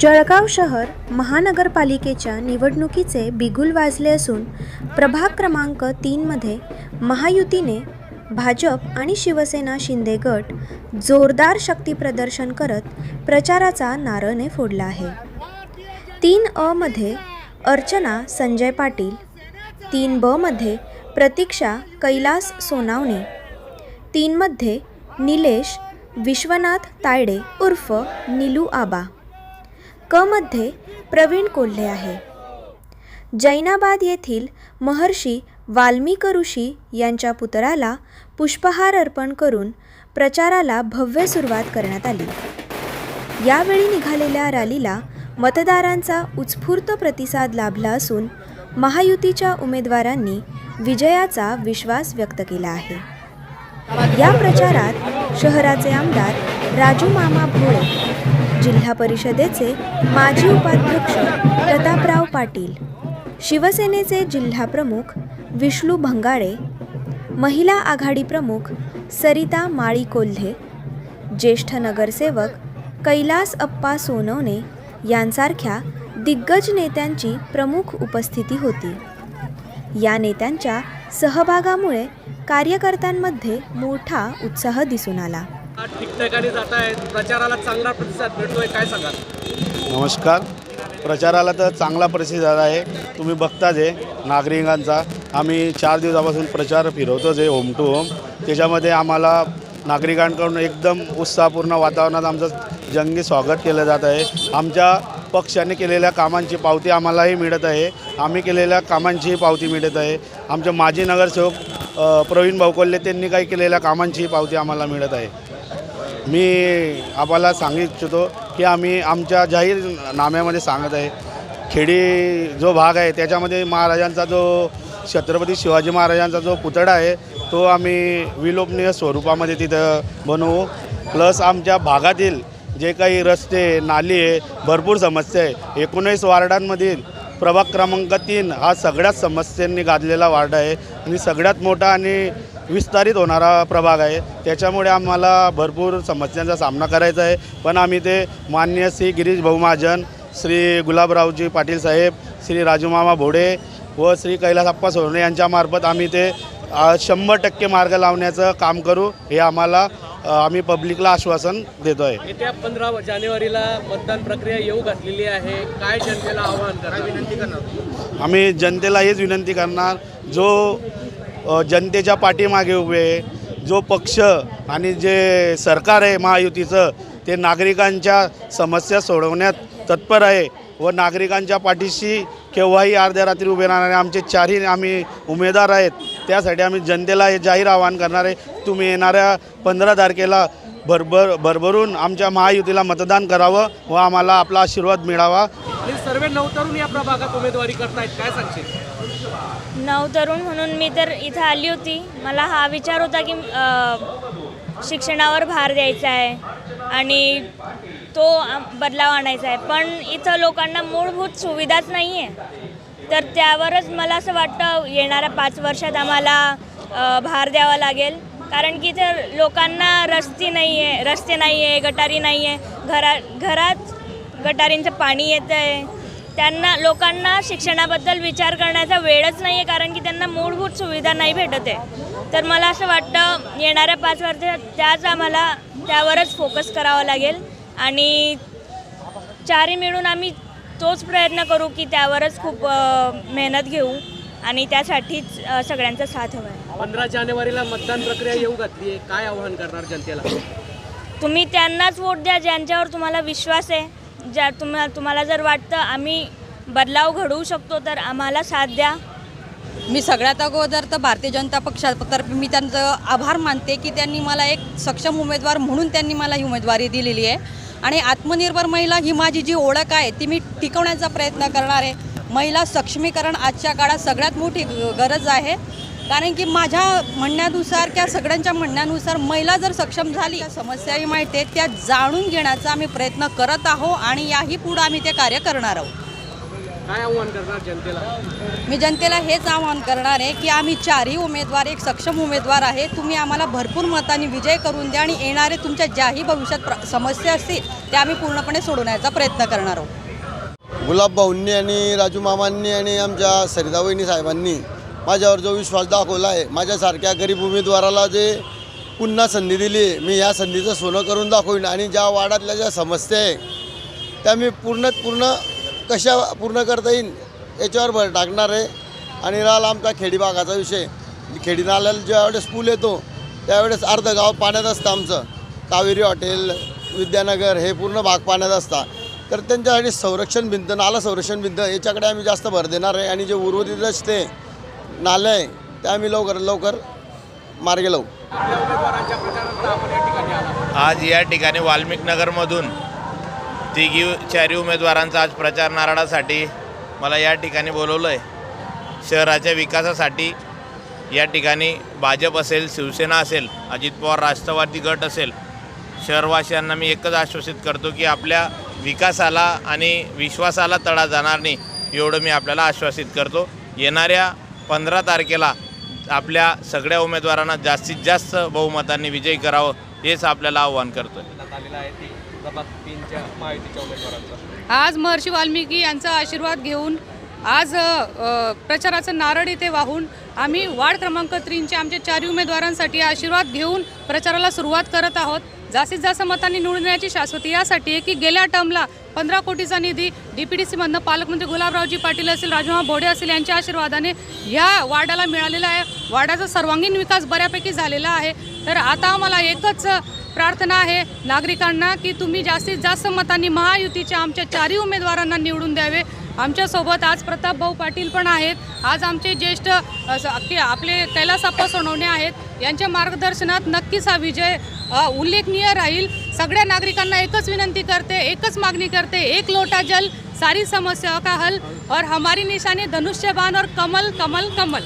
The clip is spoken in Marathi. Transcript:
जळगाव शहर महानगरपालिकेच्या निवडणुकीचे बिगुल वाजले असून प्रभाग क्रमांक तीनमध्ये महायुतीने भाजप आणि शिवसेना शिंदे गट जोरदार शक्तीप्रदर्शन करत प्रचाराचा नारळने फोडला आहे. तीन अ मध्ये अर्चना संजय पाटील. तीन ब मध्ये प्रतीक्षा कैलास सोनावणे. तीनमध्ये निलेश विश्वनाथ तायडे उर्फ निलू आबा. क मध्ये प्रवीण कोल्हे आहे. जैनाबाद येथील महर्षी वाल्मिक ऋषी यांच्या पुतळ्याला पुष्पहार अर्पण करून प्रचाराला भव्य सुरुवात करण्यात आली. यावेळी निघालेल्या रॅलीला मतदारांचा उत्स्फूर्त प्रतिसाद लाभला असून महायुतीच्या उमेदवारांनी विजयाचा विश्वास व्यक्त केला आहे. या प्रचारात शहराचे आमदार राजू मामा भोळे जिल्हा परिषदेचे माजी उपाध्यक्ष प्रतापराव पाटील शिवसेनेचे जिल्हाप्रमुख विष्णू भंगाळे महिला आघाडी प्रमुख सरिता माळी कोल्हे ज्येष्ठ नगरसेवक कैलास अप्पा सोनवणे यांसारख्या दिग्गज नेत्यांची प्रमुख उपस्थिती होती. या नेत्यांच्या सहभागामुळे कार्यकर्त्यांमध्ये मोठा उत्साह दिसून आला. ठिकठिकाणी जात आहेत? प्रचाराला चांगला प्रतिसाद भेटतोय काय सांगाल? नमस्कार. प्रचाराला तर चांगला प्रतिसाद आहे. तुम्ही बघताच आहे नागरिकांचा आम्ही चार दिवसापासून प्रचार फिरवतोच आहे होम टू होम त्याच्यामध्ये आम्हाला नागरिकांकडून एकदम उत्साहपूर्ण वातावरणात आमचं जंगी स्वागत केलं जात आहे. आमच्या पक्षाने केलेल्या कामांची पावती आम्हालाही मिळत आहे. आम्ही केलेल्या कामांचीही पावती मिळत आहे. आमचे माजी नगरसेवक प्रवीण भाऊ त्यांनी काही केलेल्या कामांचीही पावती आम्हाला मिळत आहे. मी आम्हाला सांगू इच्छितो की आम्ही आमच्या जाहीरनाम्यामध्ये सांगत आहे. खेडी जो भाग आहे त्याच्यामध्ये महाराजांचा जो छत्रपती शिवाजी महाराजांचा जो पुतळा आहे तो आम्ही विलोपनीय स्वरूपामध्ये तिथं बनवू. प्लस आमच्या भागातील जे काही रस्ते नाली आहे भरपूर समस्या आहे. एकोणीस वार्डांमधील प्रभाग क्रमांक तीन हा सगळ्यात समस्यांनी गाजलेला वार्ड आहे आणि सगळ्यात मोठा आणि विस्तारित होणारा प्रभाग आहे. त्याच्यामुळे आम्हाला भरपूर समस्यांचा सामना करायचा आहे. पण आम्ही ते मान्य श्री गिरीश भाऊ महाजन श्री गुलाबरावजी पाटील साहेब श्री राजूमामा भोडे व श्री कैलासप्पा सोनवणे यांच्यामार्फत आम्ही ते शंभर टक्के मार्ग लावण्याचं काम करू हे आम्हाला आम्ही पब्लिकला आश्वासन देतो आहे येत्या पंधरा जानेवारीला मतदान प्रक्रिया येऊ घातलेली आहे. काय जनतेला आवाहन करा विनंती करणार? आम्ही जनतेला हेच विनंती करणार जो जनतेच्या पाठीमागे उभे आहे. जो पक्ष आणि जे सरकार आहे महायुतीचं ते नागरिकांच्या समस्या सोडवण्यात तत्पर आहे व नागरिकांच्या पाठीशी केव्हाही अर्ध्या रात्री उभे राहणारे आमचे चारही आम्ही उमेदवार आहेत. त्यासाठी आम्ही जनतेला हे जाहीर आवाहन करणार आहे. तुम्ही येणाऱ्या पंधरा तारखेला भरभर भरभरून आमच्या महायुतीला मतदान करावं व आम्हाला आपला आशीर्वाद मिळावा. आणि सर्व नवतरुण या प्रभागात उमेदवारी करतायत काय सांगशील? नवतरुण म्हणून मी तर इथं आली होती. मला हा विचार होता की शिक्षणावर भार द्यायचा आहे आणि तो आम- बदलाव आणायचा आहे. पण इथं लोकांना मूलभूत सुविधाच नाही आहे तर त्यावरच मला असं वाटतं येणाऱ्या पाच वर्षात आम्हाला भार द्यावा लागेल. कारण की इथं लोकांना रस्ते नाही आहे रस्ते नाही आहे गटारी नाही आहे घरा घरात गटारींचं पाणी येतं आहे त्यांना लोकांना शिक्षणाबद्दल विचार करण्याचा वेळच नाही आहे कारण की त्यांना मूलभूत सुविधा नाही भेटत आहे. तर मला असं वाटतं येणाऱ्या पाच वर्षात त्याच आम्हाला त्यावरच फोकस करावा लागेल. आणि चारी मिळून आम्ही तोच प्रयत्न करू की त्यावरच खूप मेहनत घेऊ. आणि त्यासाठीच सगळ्यांचा साथ हवा आहे. पंधरा जानेवारीला मतदान प्रक्रिया येऊ घातली आहे. काय आवाहन करणार जनतेला? तुम्ही त्यांनाच वोट द्या ज्यांच्यावर तुम्हाला विश्वास आहे. ज्या तुम्हा तुम्हाला जर वाटतं आम्ही बदलाव घडवू शकतो तर आम्हाला साथ द्या. मी सगळ्यात अगोदर तर भारतीय जनता पक्षातर्फे मी त्यांचं आभार मानते की त्यांनी मला एक सक्षम उमेदवार म्हणून त्यांनी मला ही उमेदवारी दिलेली आहे. आणि आत्मनिर्भर महिला ही माझी जी ओळख आहे ती मी टिकवण्याचा प्रयत्न करणार आहे. महिला सक्षमीकरण आजच्या काळात सगळ्यात मोठी गरज आहे. कारण की माझ्या म्हणण्यानुसार किंवा सगळ्यांच्या म्हणण्यानुसार महिला जर सक्षम झाली समस्याही माहिती आहेत. त्या जाणून घेण्याचा आम्ही प्रयत्न करत आहोत आणि याही पुढं आम्ही ते कार्य करणार आहोत. काय आव्हान करणार जनतेला? मी जनतेला हेच आवाहन करणार आहे की आम्ही चारही उमेदवार एक सक्षम उमेदवार आहे. तुम्ही आम्हाला भरपूर मतांनी विजय करून द्या आणि येणारे तुमच्या ज्याही भविष्यात प्र- समस्या असतील त्या आम्ही पूर्णपणे सोडवण्याचा प्रयत्न करणार आहोत. गुलाब भाऊंनी आणि राजू मामांनी आणि आमच्या सरितावहिनी साहेबांनी माझ्यावर जो विश्वास दाखवला आहे माझ्यासारख्या गरीब उमेदवाराला जे पुन्हा संधी दिली मी या संधीचं सोनं करून दाखवीन आणि ज्या वाड्यातल्या ज्या समस्या आहे त्या मी पूर्णत पूर्ण कशा पूर्ण करता येईल याच्यावर भर टाकणार आहे. आणि राहिला आमचा खेडी भागाचा विषय. खेडी नाल्याला ज्यावेळेस पूल येतो त्यावेळेस अर्ध गाव पाण्यात असतं आमचं. कावेरी हॉटेल विद्यानगर हे पूर्ण भाग पाण्यात असता. तर त्यांच्यासाठी संरक्षण भिंत नाला संरक्षण भिंत याच्याकडे आम्ही जास्त भर देणार आहे. आणि जे उर्वरित असते नाले आहे ते आम्ही लवकर लवकर मार्गे लावू. आज या ठिकाणी वाल्मिक नगरमधून तिघी चारी उमेदवारांचा आज प्रचार नारळासाठी मला या ठिकाणी बोलवलं आहे शहराच्या विकासासाठी या ठिकाणी भाजप असेल शिवसेना असेल अजित पवार राष्ट्रवादी गट असेल शहरवासियांना मी एकच आश्वासित करतो की आपल्या विकासाला आणि विश्वासाला तडा जाणार नाही एवढं मी आपल्याला आश्वासित करतो. येणाऱ्या पंधरा तारखेला आपल्या सगळ्या उमेदवारांना जास्तीत जास्त बहुमतांनी विजयी करावं हेच आपल्याला आव्हान करतो आज महर्षी वाल्मिकी यांचा आशीर्वाद घेऊन आज प्रचाराचं नारळ इथे वाहून आम्ही वार्ड क्रमांक तीनच्या आमच्या चारही उमेदवारांसाठी आशीर्वाद घेऊन प्रचाराला सुरुवात करत आहोत. जास्तीत जास्त मतांनी निवडून येण्याची शाश्वती यासाठी आहे की गेल्या टर्मला पंधरा कोटीचा निधी डी पी डी सीमधनं पालकमंत्री गुलाबरावजी पाटील असेल राजमा भोडे असेल यांच्या आशीर्वादाने ह्या वार्डाला मिळालेला आहे. वार्डाचा सर्वांगीण विकास बऱ्यापैकी झालेला आहे. तर आता आम्हाला एकच प्रार्थना आहे नागरिकांना की तुम्ही जास्तीत जास्त मतांनी महायुतीच्या आमच्या चारही उमेदवारांना निवडून द्यावे. आमच्यासोबत आज प्रताप भाऊ पाटील पण आहेत. आज आमचे ज्येष्ठ असं आपले कैलासाप्पा सोनवणे आहेत. यांच्या मार्गदर्शनात नक्कीच हा विजय उल्लेखनीय राहील. सगळ्या नागरिकांना एकच विनंती करते एकच मागणी करते एक लोटा जल सारी समस्या का हल? और हमारी निशानी धनुष्य बाण और कमल कमल कमल.